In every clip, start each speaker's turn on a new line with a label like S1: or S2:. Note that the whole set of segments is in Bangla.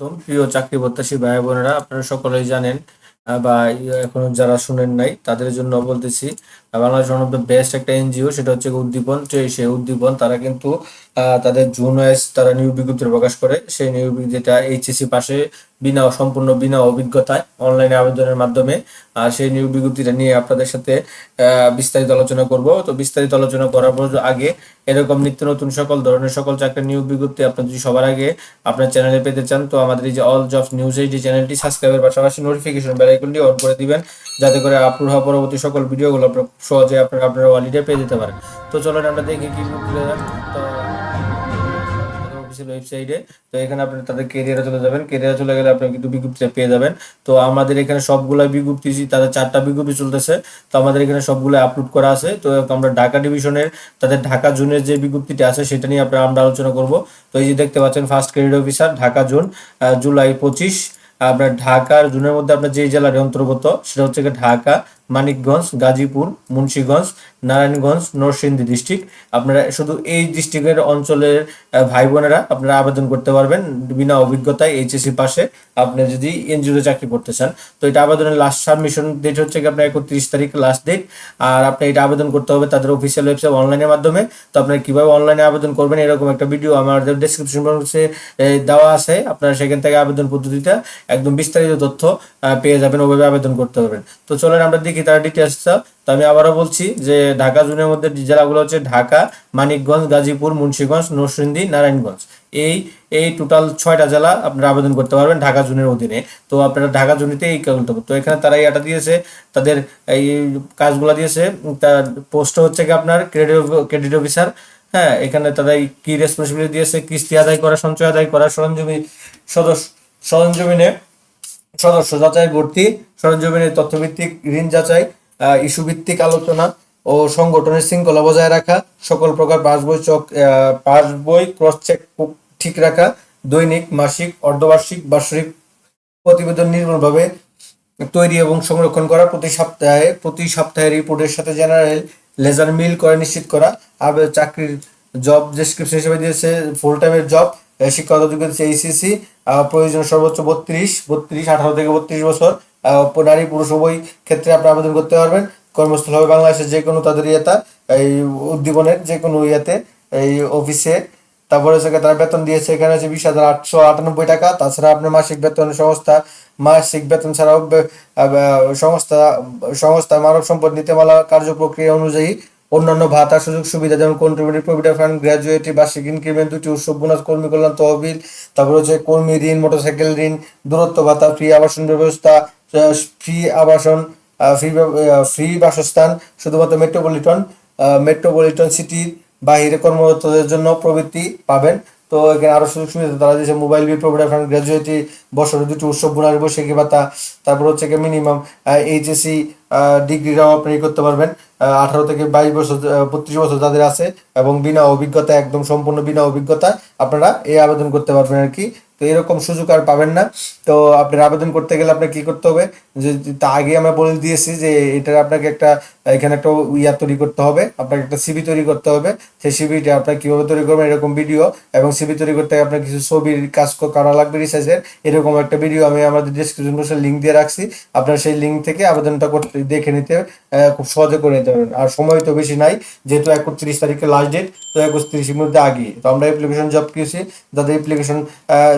S1: প্রথম প্রিয় চাকরি প্রত্যাশী ভাই বোনেরা, আপনারা সকলেই জানেন বা এখনও যারা শুনেন নাই, তাদের জন্য বলতেছি Bangladesh one of the best একটা এনজিও, সেটা হচ্ছে উদ্দীপন। সেই উদ্দীপন, তারা কিন্তু তাদের জুন ওয়াইজ তারা নিয়োগ বিজ্ঞপ্তি প্রকাশ করে। সেই নিয়োগ যেটা এইচএসসি পাশে বিনা সম্পূর্ণ, বিনা অভিজ্ঞতায় অনলাইনে আবেদনের মাধ্যমে সেই নিয়োগ বিজ্ঞপ্তিটা নিয়ে আপনাদের সাথে বিস্তারিত আলোচনা করব। তো বিস্তারিত আলোচনা করার আগে এরকম নিত্য নতুন সকল ধরনের সকল চাকরির নিয়োগ বিজ্ঞপ্তি আপনি যদি সবার আগে আপনার চ্যানেলে পেতে চান, তো আমাদের এই যে অল জবস নিউজ এই যে চ্যানেলটি সাবস্ক্রাইবের পাশাপাশি নোটিফিকেশন বেল আইকনটি অন করে দিবেন, যাতে করে আপলোড হওয়া পরবর্তী সকল ভিডিওগুলো আপনার সহজে আপনারা আপনারা ওয়ালিডে পেয়ে যেতে পারেন। তো চলুন আমরা দেখি কি তো অফিসিয়াল ওয়েবসাইটে তো এখানে আপনি তাদের কেরিয়ারে চলে যাবেন। কেরিয়ারে চলে গেলে আপনি কিন্তু বিজ্ঞপ্তি পেয়ে যাবেন। তো আমাদের এখানে সবগুলা বিজ্ঞপ্তি তাদের চারটা বিজ্ঞপ্তি চলতেছে। তো আমাদের এখানে সবগুলো আপলোড করা আছে। তো আমরা ঢাকা ডিভিশনের তাদের ঢাকা জোনের যে বিজ্ঞপ্তিটা আছে, সেটা নিয়ে আপনারা আমরা আলোচনা করব। তো এই যে দেখতে পাচ্ছেন first credit officer Dhaka zone July পঁচিশ। আপনার ঢাকার জোনের মধ্যে আপনার যে জেলার অন্তর্গত, সেটা হচ্ছে ঢাকা। মানিকগঞ্জ, গাজীপুর, মুন্সিগঞ্জ, নারায়ণগঞ্জ, নরসিংদী ডিস্ট্রিক্ট আপনারা শুধু এই ডিস্ট্রিক্টের অঞ্চলের ভাই বোনেরা আপনারা আবেদন করতে পারবেন বিনা অভিজ্ঞতায় এইচএসসি পাশে। আপনি যদি এনজিওতে চাকরি করতে চান, তো এটা আবেদনের লাস্ট সাবমিশন ডেট হচ্ছে কি আপনার একত্রিশ তারিখ লাস্ট ডেট আর আপনি এটা আবেদন করতে হবে তাদের অফিসিয়াল ওয়েবসাইট অনলাইনের মাধ্যমে। তো আপনারা কীভাবে অনলাইনে আবেদন করবেন এরকম একটা ভিডিও আমাদের ডেসক্রিপশন বক্সে দেওয়া আছে। আপনারা সেখান থেকে আবেদন পদ্ধতিটা একদম বিস্তারিত তথ্য পেয়ে যাবেন, ওভাবে আবেদন করতে পারবেন। তো চলেন আমরা দেখি তার ডিটেলসটা তো আমি আবারও বলছি যে ঢাকা জোনের মধ্যে জেলাগুলো হচ্ছে ঢাকা, মানিকগঞ্জ, গাজীপুর, মুন্সিগঞ্জ, নরসিংদী, নারায়ণগঞ্জ। এই এই টোটাল ছয়টা জেলা আপনারা আবেদন করতে পারবেন ঢাকা জোনের অধীনে। তো আপনারা ঢাকা জোনিতে এই কাজগুলো তো এখানে তারা এটা দিয়েছে, তাদের এই কাজগুলো দিয়েছে। তার পোস্ট হচ্ছে কি আপনার ক্রেডিট ক্রেডিট অফিসার হ্যাঁ এখানে তারা কি রেসপন্সিবিলিটি দিয়েছে, কিস্তি আদায় করা, সঞ্চয় আদায় করা, সরঞ্জমি, সদস্য সরঞ্জমিনে সদস্য যাচাই ভর্তি সরঞ্জমিনের তথ্যভিত্তিক ঋণ যাচাই ইস্যু ভিত্তিক আলোচনা ও সংগঠনের শৃঙ্খলা বজায় রাখা, সকল প্রকার পাসবই চক পাসবই ক্রস চেক ঠিক রাখা, দৈনিক, মাসিক, অর্ধবার্ষিক, বার্ষিক প্রতিবেদন নির্ভুলভাবে তৈরি এবং সংরক্ষণ করা, প্রতি সপ্তাহে প্রতি সপ্তাহে রিপোর্টের সাথে জেনারেল লেজার মিল করে নিশ্চিত করা আর চাকরির জব ডেসক্রিপশন হিসেবে দিয়েছে ফুল টাইমের জব শিক্ষাগত যোগ্যতা এইসিসি প্রয়োজন সর্বোচ্চ বত্রিশ বত্রিশ, আঠারো থেকে বত্রিশ বছর। নারী পুরুষ উভয় ক্ষেত্রে আপনি আবেদন করতে পারবেন। কর্মস্থল হবে বাংলাদেশের যে কোনো তাদের ইয়েতা, এই উদ্দীপনের যে কোনো ইয়েতে, এই অফিসে। তারপরে হচ্ছে তারা বেতন দিয়েছে, এখানে হচ্ছে বিশ হাজার আটশো আটানব্বই টাকা। তাছাড়া আপনার মাসিক বেতন সংস্থা, মাসিক বেতন ছাড়াও সংস্থা সংস্থা মানব সম্পদ নীতিমালা কার্যপ্রক্রিয়া অনুযায়ী অন্যান্য ভাতা, সুযোগ সুবিধা যেমন কন্ট্রিবিউটিভ প্রভিডেন্ট ফান্ড গ্র্যাজুয়েটি বার্ষিক ইনক্রিমেন্ট দুটি উৎসব বোনাস কর্মী কল্যাণ, তহবিল, তারপর হচ্ছে কর্মী ঋণ মোটরসাইকেল ঋণ, দূরত্ব ভাতা ফ্রি আবাসন ব্যবস্থা ফ্রি আবাসন ফ্রি ফ্রি বাসস্থান, শুধুমাত্র মেট্রোপলিটন মেট্রোপলিটন সিটির বাহিরে কর্মরতদের জন্য প্রবৃত্তি পাবেন। তো এখানে আরও সুযোগ সুবিধা তারা দিয়েছে mobile bill provident fund gratuity বছরে দুটি উৎসব বোনাস বৈশাখী ভাতা, তারপর হচ্ছে মিনিমাম এইচএসসি ডিগ্রিরাও আপনি করতে পারবেন। আঠারো থেকে বাইশ বছর বত্রিশ বছর যাদের আছে এবং বিনা অভিজ্ঞতা একদম সম্পূর্ণ বিনা অভিজ্ঞতা আপনারা এই আবেদন করতে পারবেন আর কি। তো এরকম সুযোগ আর পাবেন না। তো আপনার আবেদন করতে গেলে আপনার কি করতে হবে? যে তা আগে আমরা বলে দিয়েছি যে, এটার আপনাকে একটা, এখানে একটা ইয়া তৈরি করতে হবে। আপনাকে একটা সিবি তৈরি করতে হবে। সেই সিবিটা আপনার কীভাবে তৈরি করবেন? এরকম ভিডিও এবং সিবি তৈরি করতে আপনার কিছু ছবির কাজ করা লাগবে রিসার্চের এরকম একটা ভিডিও আমি আমাদের ডিসক্রিপশন বক্সে লিঙ্ক দিয়ে রাখছি। আপনার সেই লিঙ্ক থেকে আবেদনটা করতে দেখে নিতে খুব সহজে করে নিতে পারবেন আর সময় তো বেশি নাই, যেহেতু একত্রিশ তারিখে লাস্ট ডেট তো একুশ একত্রিশের মধ্যে আগে। তো আমরা অ্যাপ্লিকেশন জব কিয়েছি যাদের অ্যাপ্লিকেশন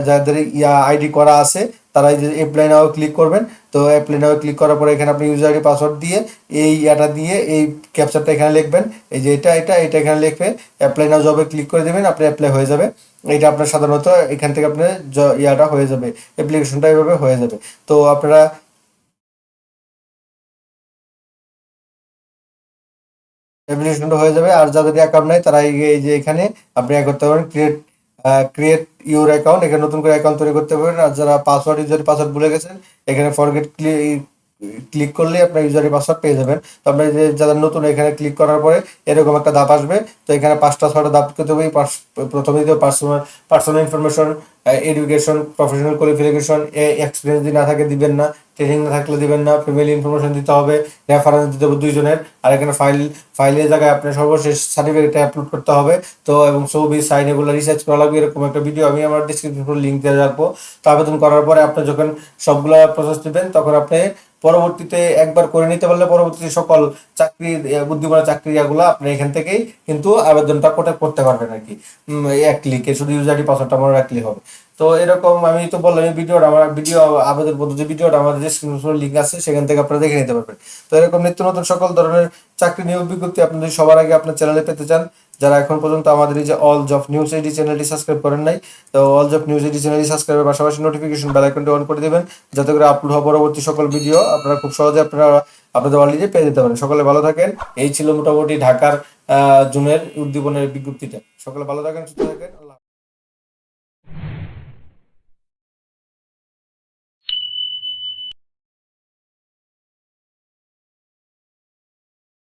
S1: যাদের ইয়া আইডি করা আছে তারা এই যে অ্যাপ্লাই নাও ক্লিক করবেন। তো অ্যাপ্লাই নাও ক্লিক করার পরে এখানে আপনি ইউজার আইডি পাসওয়ার্ড দিয়ে, এই ইয়াটা দিয়ে, এই ক্যাপচারটা এখানে লিখবেন। এই যে এটা এটা এটা এখানে লিখবে। অ্যাপ্লাই নাও জবে ক্লিক করে দেবেন, আপনি অ্যাপ্লাই হয়ে যাবে। এটা আপনার সাধারণত এখান থেকে আপনার ইয়াটা হয়ে যাবে। অ্যাপ্লিকেশনটা এভাবে হয়ে যাবে। তো আপনারা অ্যাপ্লিকেশনটা হয়ে যাবে। আর যাদের অ্যাকাউন্ট নাই তারা এই যে এখানে আপনি এক করতে পারেন ক্রিয়েট ক্রিয়েট ইউর অ্যাকাউন্ট এখানে নতুন করে অ্যাকাউন্ট তৈরি করতে পারেন আর যারা পাসওয়ার্ড ইউজার পাসওয়ার্ড ভুলে গেছেন, এখানে ফরগেট ক্লিক করলে আপনার ইউজারের পাসওয়ার্ড পেয়ে যাবেন। তো আপনার যে যারা নতুন, এখানে ক্লিক করার পরে এরকম একটা ধাপ আসবে। তো এখানে পাঁচটা, ছয়টা ধাপ করতে হবে। প্রথমে দিতে personal personal information education professional qualification experience যদি না থাকে দিবেন না। ট্রেনিং না থাকলে দিবেন না ফ্যামিলি ইনফরমেশন দিতে হবে রেফারেন্স দিতে হবে দুইজনের, আর এখানে ফাইল ফাইলের জায়গায় আপনার সর্বশেষ সার্টিফিকেটটা আপলোড করতে হবে, তো এবং ছবি সাইন এগুলো রিসার্চ করা লাগবে, এরকম একটা ভিডিও আমি আমার ডিসক্রিপশন লিঙ্ক দিয়ে রাখব। তো আবেদন করার পরে আপনি যখন সবগুলা প্রসেস দিবেন, তখন আপনি পরবর্তীতে একবার করে নিতে পারলে পরবর্তীতে সকল চাকরি বুদ্ধিমানের চাকরিগুলো আপনি এখান থেকেই কিন্তু আবেদনটা করতে পারবেন আর কি। এক ক্লিকে শুধু ইউজার আইডি পাসওয়ার্ডটা মনে রাখলে হবে। তো এরকম আমি তো বললাম, এই ভিডিওটা আমার ভিডিও আবেদন পদ্ধতি ভিডিওটা আমাদের ডিসক্রিপশন লিঙ্ক আছে, সেখান থেকে আপনারা দেখে নিতে পারবেন। তো এরকম নিত্য নতুন সকল ধরনের চাকরি নিয়োগ বিজ্ঞপ্তি আপনি যদি সবার আগে আপনার চ্যানেলে পেতে চান। যারা এখন পর্যন্ত আমাদের এই যে অল জব নিউজ এইডি চ্যানেলটি সাবস্ক্রাইব করেন নাই, তো অল জব নিউজ এইডি চ্যানেলটি সাবস্ক্রাইবের পাশাপাশি নোটিফিকেশন বেল আইকনটি অন করে দেবেন, যাতে করে আপলোড হওয়া পরবর্তী সকল ভিডিও আপনারা খুব সহজে আপনারা, আপনাদের অলরেডি পেয়ে যেতে পারেন। সকলে ভালো থাকেন। এই ছিল মোটামুটি ঢাকার জুনের উদ্দীপনের বিজ্ঞপ্তিটা। সকলে ভালো থাকেন, সুস্থ থাকেন।